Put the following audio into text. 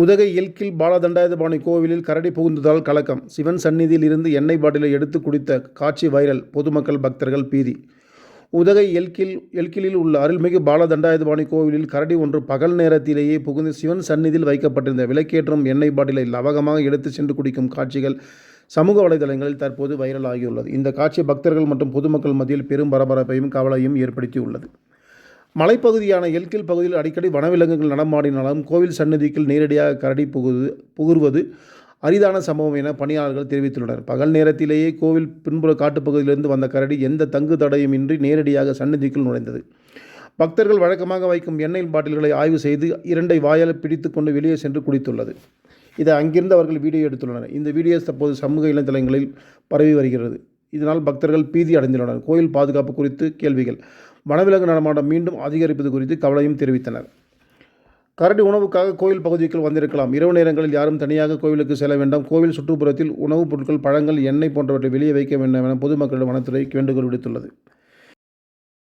உதகை எல்கில் பாலதண்டாயுதபாணி கோவிலில் கரடி புகுந்ததால் கலக்கம். சிவன் சந்நிதியில் இருந்து எண்ணெய் பாட்டிலை எடுத்து குடித்த காட்சி வைரல் பொதுமக்கள் பக்தர்கள் பீதி. உதகை எல்கில் எல்கிலில் உள்ள அருள்மிகு பாலதண்டாயுதபாணி கோவிலில் கரடி ஒன்று பகல் நேரத்திலேயே புகுந்து சிவன் சந்நிதியில் வைக்கப்பட்டிருந்த விளக்கேற்றும் எண்ணெய் பாட்டிலை லவகமாக எடுத்து சென்று குடிக்கும் காட்சிகள் சமூக வலைதளங்களில் தற்போது வைரல் ஆகியுள்ளது இந்த காட்சி பக்தர்கள் மற்றும் பொதுமக்கள் மத்தியில் பெரும் பரபரப்பையும் கவலையும் ஏற்படுத்தியுள்ளது. மலைப்பகுதியான எல்கில் பகுதியில் அடிக்கடி வனவிலங்குகள் நடமாடினாலும் கோவில் சன்னதிக்குள் நேரடியாக கரடி புகுது புகுர்வது அரிதான சம்பவம் என பணியாளர்கள் தெரிவித்துள்ளனர். பகல் நேரத்திலேயே கோவில் பின்புற காட்டுப்பகுதியிலிருந்து வந்த கரடி எந்த தங்கு தடையுமின்றி நேரடியாக சன்னதிக்குள் நுழைந்தது. பக்தர்கள் வழக்கமாக வைக்கும் எண்ணெய் பாட்டில்களை ஆய்வு செய்து இரண்டை வாயால் பிடித்து கொண்டு வெளியே சென்று குடித்துள்ளது. இதை அங்கிருந்து அவர்கள் வீடியோ எடுத்துள்ளனர். இந்த வீடியோ தற்போது சமூக இணையதளங்களில் பரவி வருகிறது. இதனால் பக்தர்கள் பீதி அடைந்துள்ளனர். கோயில் பாதுகாப்பு குறித்து கேள்விகள். வனவிலங்கு நடமாட்டம் மீண்டும் அதிகரிப்பது குறித்து கவலையும் தெரிவித்தனர். கரடி உணவுக்காக கோயில் பகுதிக்குள் வந்திருக்கலாம். இரவு நேரங்களில் யாரும் தனியாக கோவிலுக்கு செல்ல வேண்டாம். கோவில் சுற்றுப்புறத்தில் உணவுப் பொருட்கள் பழங்கள் எண்ணெய் போன்றவற்றை வெளியே வைக்க வேண்டும் என பொதுமக்களிடம் வனத்துறை வேண்டுகோள் விடுத்துள்ளது.